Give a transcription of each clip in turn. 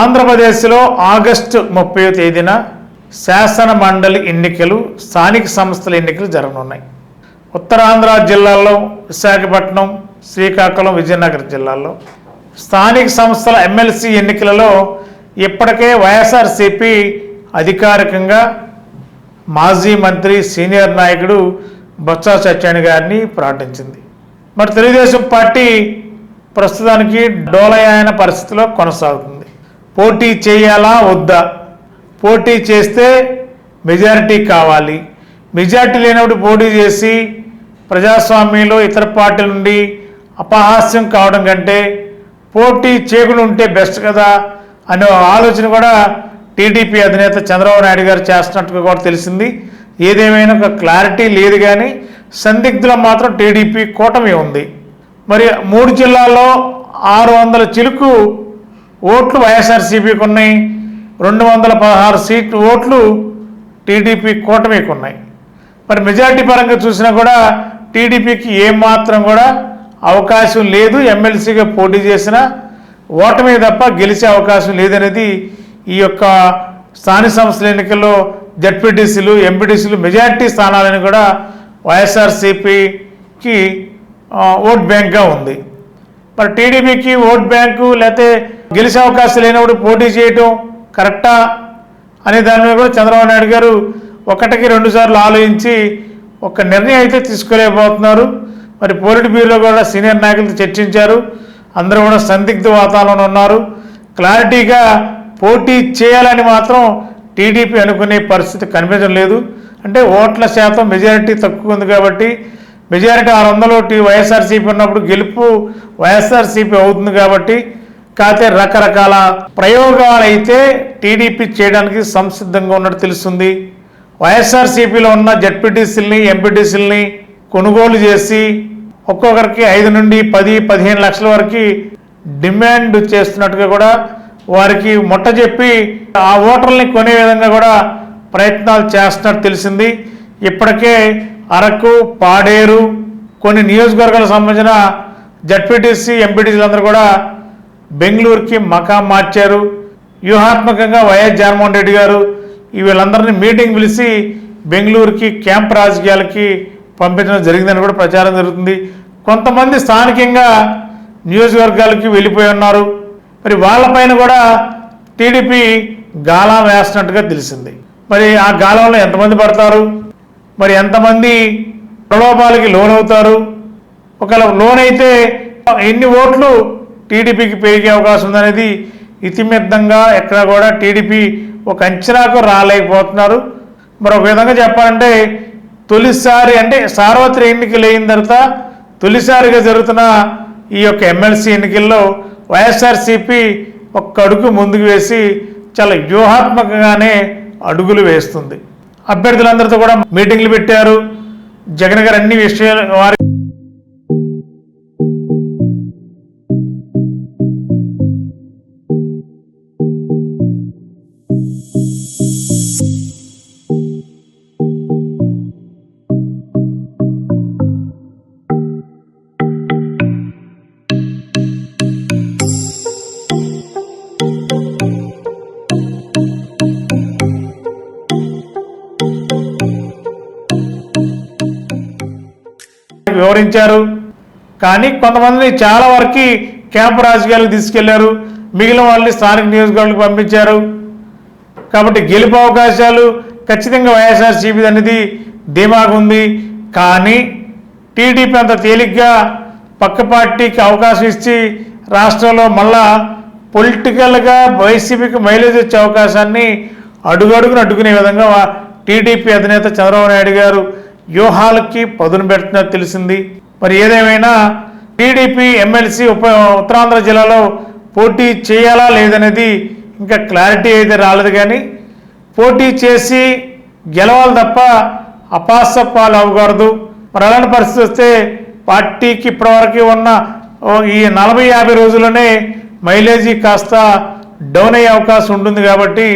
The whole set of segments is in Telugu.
ఆంధ్రప్రదేశ్లో ఆగస్టు ముప్పై తేదీన శాసన మండలి ఎన్నికలు స్థానిక సంస్థల ఎన్నికలు జరగనున్నాయి. ఉత్తరాంధ్ర జిల్లాల్లో విశాఖపట్నం శ్రీకాకుళం విజయనగరం జిల్లాల్లో స్థానిక సంస్థల ఎమ్మెల్సీ ఎన్నికలలో ఇప్పటికే వైఎస్ఆర్సిపి అధికారికంగా మాజీ మంత్రి సీనియర్ నాయకుడు బొత్స సత్యాని గారిని ప్రకటించింది మరి తెలుగుదేశం పార్టీ ప్రస్తుతానికి డోలయాయన పరిస్థితిలో కొనసాగుతుంది. పోటీ చేయాలా వద్దా? పోటీ చేస్తే మెజారిటీ కావాలి. మెజారిటీ లేనప్పుడు పోటీ చేసి ప్రజాస్వామ్యంలో ఇతర పార్టీల నుండి అపహాస్యం కావడం కంటే పోటీ చేయకుండా ఉంటే బెస్ట్ కదా అనే ఆలోచన కూడా టీడీపీ అధినేత చంద్రబాబు నాయుడు గారు చేస్తున్నట్టుగా కూడా తెలిసింది. ఏదేమైనా ఒక క్లారిటీ లేదు కానీ సందిగ్ధులు మాత్రం టీడీపీ కూటమి ఉంది. మరి మూడు జిల్లాల్లో ఆరు వందల చిలుకు ఓట్లు వైఎస్ఆర్సీపీకి ఉన్నాయి రెండు వందల పదహారు సీట్లు ఓట్లు టీడీపీ కూటమికి ఉన్నాయి మరి మెజార్టీ పరంగా చూసినా కూడా టీడీపీకి ఏమాత్రం కూడా అవకాశం లేదు ఎమ్మెల్సీగా పోటీ చేసిన. ఓటమి తప్ప గెలిచే అవకాశం లేదనేది ఈ యొక్క స్థానిక సంస్థల ఎన్నికల్లో జడ్పీటీసీలు ఎంపీటీసీలు మెజారిటీ స్థానాలను కూడా వైఎస్ఆర్సీపీకి ఓట్ బ్యాంక్గా ఉంది. మరి టీడీపీకి ఓట్ బ్యాంకు లేకపోతే గెలిచే అవకాశం లేనప్పుడు పోటీ చేయటం కరెక్టా? అనే దాని మీద కూడా చంద్రబాబు నాయుడు గారు ఒకటికి రెండు సార్లు ఆలోచించి ఒక నిర్ణయం అయితే తీసుకోలేకపోతున్నారు. మరి పోలిట్ బ్యూరో కూడా సీనియర్ నాయకులతో చర్చించారు. అందరూ కూడా సందిగ్ధ వాతావరణంలో ఉన్నారు. క్లారిటీగా పోటీ చేయాలని మాత్రం టీడీపీ అనుకునే పరిస్థితి కనిపించడం లేదు. అంటే ఓట్ల శాతం మెజారిటీ తక్కువ ఉంది కాబట్టి మెజారిటీ ఆరు వందలు టీ వైఎస్ఆర్సీపీ ఉన్నప్పుడు గెలుపు వైఎస్ఆర్సీపీ అవుతుంది కాబట్టి కాకపోతే రకరకాల ప్రయోగాలు అయితే టీడీపీ చేయడానికి సంసిద్ధంగా ఉన్నట్టు తెలుస్తుంది. వైఎస్ఆర్సీపీలో ఉన్న జడ్పీటీసీలని ఎంపీటీసీలని కొనుగోలు చేసి ఒక్కొక్కరికి ఐదు నుండి పది పదిహేను లక్షల వరకు డిమాండ్ చేస్తున్నట్టుగా కూడా వారికి ముట్ట చెప్పి ఆ ఓటర్ని కొనే విధంగా కూడా ప్రయత్నాలు చేస్తున్నట్టు తెలిసింది. ఇప్పటికే అరకు పాడేరు కొన్ని నియోజకవర్గాలకు సంబంధించిన జడ్పీటీసీ ఎంపీటీసీలు అందరూ కూడా బెంగళూరుకి మకాం మార్చారు. వ్యూహాత్మకంగా వైఎస్ జగన్మోహన్ రెడ్డి గారు వీళ్ళందరినీ మీటింగ్ పిలిచి బెంగళూరుకి క్యాంప్ రాజకీయాలకి పంపించడం జరిగిందని కూడా ప్రచారం జరుగుతుంది. కొంతమంది స్థానికంగా నియోజకవర్గాలకి వెళ్ళిపోయి ఉన్నారు. మరి వాళ్ళపైన కూడా టీడీపీ గాలం వేస్తున్నట్టుగా తెలిసింది. మరి ఆ గాలంలో ఎంతమంది పడతారు? మరి ఎంతమంది ప్రలోభాలకి లోనవుతారు? ఒకవేళ లోన్ అయితే ఎన్ని ఓట్లు టీడీపీకి పెరిగే అవకాశం ఉందనేది ఇతిమిద్దంగా ఎక్కడ కూడా టీడీపీ ఒక అంచనాకు రాలేకపోతున్నారు. మరి ఒక విధంగా చెప్పాలంటే తొలిసారి అంటే సార్వత్రిక ఎన్నికలు అయిన తర్వాత తొలిసారిగా జరుగుతున్న ఈ యొక్క ఎమ్మెల్సీ ఎన్నికల్లో వైఎస్ఆర్సీపీ ఒక్క అడుగు ముందుకు వేసి చాలా వ్యూహాత్మకంగానే అడుగులు వేస్తుంది. అభ్యర్థులందరితో కూడా మీటింగ్లు పెట్టారు. జగన్ గారు అన్ని విషయాలు వారి వివరించారు. కానీ కొంతమందిని చాలా వరకు క్యాంపు రాజకీయాలకు తీసుకెళ్ళారు. మిగిలిన వాళ్ళని స్థానిక నియోజకవర్గాలకు పంపించారు. కాబట్టి గెలుపు అవకాశాలు ఖచ్చితంగా వైఎస్ఆర్సీపీ అనేది ధీమాగా ఉంది. కానీ టీడీపీ అంత తేలిగ్గా పక్క పార్టీకి అవకాశం ఇచ్చి రాష్ట్రంలో మళ్ళా పొలిటికల్గా వైసీపీకి మైలేజ్ వచ్చే అవకాశాన్ని అడుగడుగున అడ్డుకునే విధంగా టీడీపీ అధినేత చంద్రబాబు నాయుడు గారు వ్యూహాలకి పదును పెడుతున్నది తెలిసింది. మరి ఏదేమైనా టీడీపీ ఎమ్మెల్సీ ఉప ఉత్తరాంధ్ర జిల్లాలో పోటీ చేయాలా లేదనేది ఇంకా క్లారిటీ అయితే రాలేదు కానీ పోటీ చేసి గెలవాలి తప్ప అపాసపాలు అవ్వకూడదు. మరి అలాంటి పరిస్థితి వస్తే పార్టీకి ఇప్పటివరకు ఉన్న ఈ నలభై యాభై రోజుల్లోనే మైలేజీ కాస్త డౌన్ అయ్యే అవకాశం ఉంటుంది కాబట్టి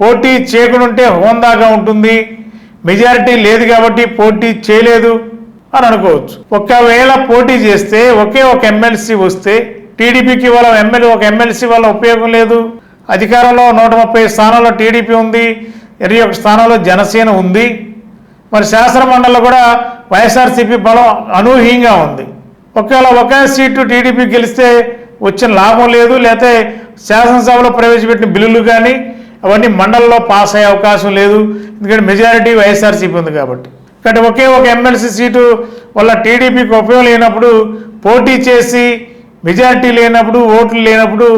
పోటీ చేయకుండా ఉంటే హోందాగా ఉంటుంది. మెజారిటీ లేదు కాబట్టి పోటీ చేయలేదు అని అనుకోవచ్చు. ఒకవేళ పోటీ చేస్తే ఒకే ఒక ఎమ్మెల్సీ వస్తే టీడీపీకి వాళ్ళ ఎమ్మెల్యే ఒక ఎమ్మెల్సీ వల్ల ఉపయోగం లేదు. అధికారంలో నూట ముప్పై స్థానాల్లో టీడీపీ ఉంది. ఇరవై ఒక స్థానాల్లో జనసేన ఉంది. మరి శాసనమండలిలో కూడా వైఎస్ఆర్సీపీ బలం అనూహ్యంగా ఉంది. ఒకవేళ ఒకే సీటు టీడీపీ గెలిస్తే వచ్చిన లాభం లేదు. లేకపోతే శాసనసభలో ప్రవేశపెట్టిన బిల్లులు కానీ అవన్నీ మండలంలో పాస్ అయ్యే అవకాశం లేదు. ఎందుకంటే మెజారిటీ వైఎస్ఆర్సీపీ ఉంది కాబట్టి. కాబట్టి ఒకే ఒక ఎమ్మెల్సీ సీటు వల్ల టీడీపీకి ఉపయోగం లేనప్పుడు పోటీ చేసి మెజారిటీ లేనప్పుడు ఓట్లు లేనప్పుడు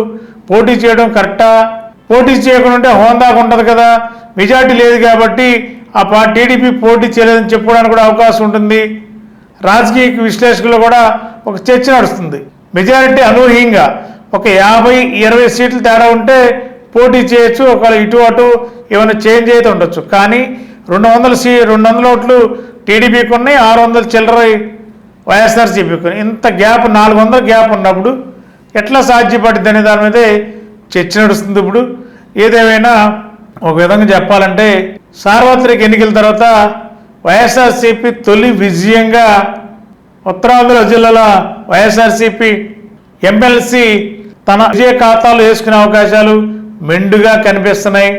పోటీ చేయడం కరెక్టా? పోటీ చేయకుండా ఉంటే హోందాగా ఉంటుంది కదా. మెజారిటీ లేదు కాబట్టి ఆ పా టీడీపీ పోటీ చేయలేదని చెప్పుకోవడానికి కూడా అవకాశం ఉంటుంది. రాజకీయ విశ్లేషకులు కూడా ఒక చర్చ నడుస్తుంది. మెజారిటీ అనూహ్యంగా ఒక యాభై ఇరవై సీట్లు తేడా ఉంటే పోటీ చేయొచ్చు ఒకవేళ ఇటు అటు ఏమైనా చేంజ్ అయితే ఉండొచ్చు. కానీ రెండు వందల సీ రెండు వందల ఓట్లు టీడీపీకి ఉన్నాయి ఆరు వందల చిల్లర వైఎస్ఆర్సీపీకి ఉన్నాయి. ఇంత గ్యాప్ నాలుగు వందల గ్యాప్ ఉన్నప్పుడు ఎట్లా సాధ్యపడుద్ది అనే దాని మీదే చర్చ నడుస్తుంది ఇప్పుడు. ఏదేమైనా ఒక విధంగా చెప్పాలంటే సార్వత్రిక ఎన్నికల తర్వాత వైఎస్ఆర్సీపీ తొలి విజయంగా ఉత్తరాంధ్ర జిల్లాల వైఎస్ఆర్సీపీ ఎమ్మెల్సీ తన విజయ ఖాతాలు వేసుకునే అవకాశాలు మెండుగా కనిపిస్తున్నాయి.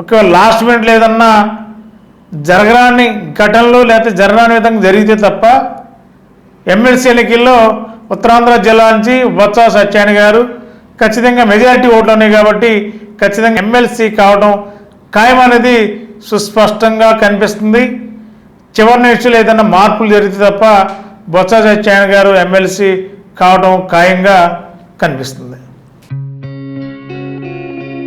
ఒకవేళ లాస్ట్ మినిట్ లేదన్నా జరగరాని ఘటనలు లేకపోతే జరగరాని విధంగా జరిగితే తప్ప ఎమ్మెల్సీ ఎన్నికల్లో ఉత్తరాంధ్ర జిల్లా నుంచి బొత్స సత్యాని గారు ఖచ్చితంగా మెజారిటీ ఓట్లు ఉన్నాయి కాబట్టి ఖచ్చితంగా ఎమ్మెల్సీ కావడం ఖాయం అనేది సుస్పష్టంగా కనిపిస్తుంది. చివరి నిమిషంలో ఏదైనా మార్పులు జరిగితే తప్ప బొత్స సత్యాని గారు ఎమ్మెల్సీ కావడం ఖాయంగా కనిపిస్తుంది.